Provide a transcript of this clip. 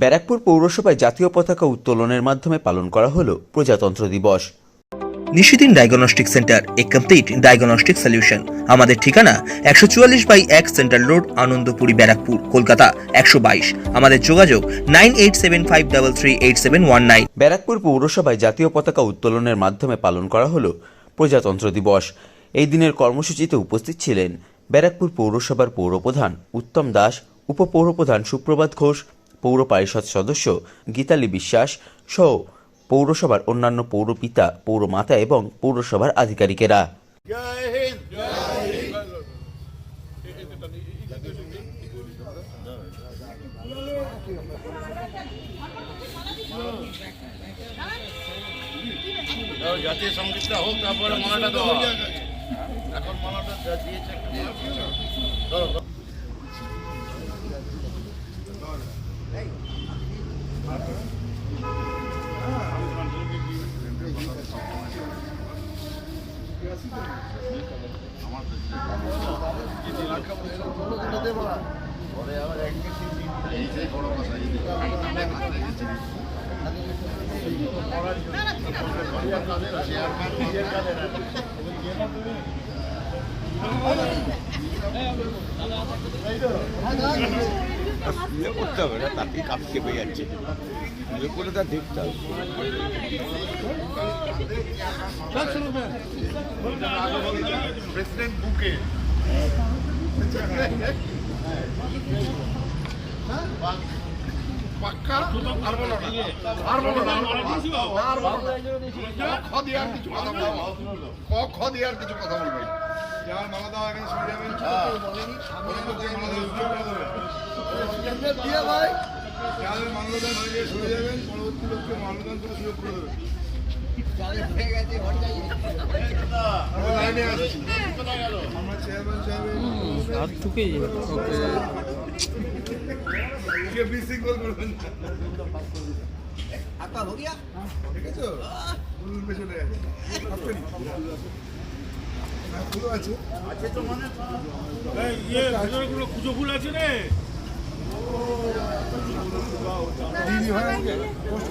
ব্যারাকপুর পৌরসভায় জাতীয় পতাকা উত্তোলনের মাধ্যমে পালন করা হলো প্রজাতন্ত্র দিবস। নিশিদিন ডায়াগনস্টিক সেন্টার এ কমপ্লিট ডায়াগনস্টিক সলিউশন। আমাদের ঠিকানা একশো চুয়াল্লিশ বাই এক সেন্ট্রাল রোড আনন্দপুরি ব্যারাকপুর কলকাতা একশো বাইশ। আমাদের যোগাযোগ nine eight seven five double three eight seven one nine. Barrackpore পৌরসভায় জাতীয় পতাকা উত্তোলনের মাধ্যমে পালন করা হলো প্রজাতন্ত্র দিবস। এই দিনের কর্মসূচিতে উপস্থিত ছিলেন ব্যারাকপুর পৌরসভার পৌরপ্রধান উত্তম দাস উপপৌরপ্রধান সুপ্রভাত ঘোষ পৌর পরিষদ সদস্য গীতালি বিশ্বাস সহ পৌরসভার অন্যান্য পৌরপিতা, পৌরমাতা এবং পৌরসভার আধিকারিকেরা। জাতীয় হোক, তারপরে দেওয়া। এখন দিয়েছে ইয়ে করতে হবে না তাতেই কাপ কেঁপে যাচ্ছে ইয়ে করে তা দেখতে হবে প্রেসিডেন্ট বুকে পাক্কা? আর বলো না। আর বলো না। আর বলো না। খ দিয়ে আর কিছু কথা বলব? ক দিয়ে ভাই যাদের মাল্যদান হয়ে। গিয়ে সরে যাবেন পরবর্তী লোককে মাল্যদান করে সুযোগ করে দেবেন আমরা চেয়ারম্যান সাহেব ये বিশৃঙ্খল করবেন না। দেখেছ? ফুল আছে। আপনি? হ্যাঁ, ফুলও আছে। দিদি হয় পোস্ট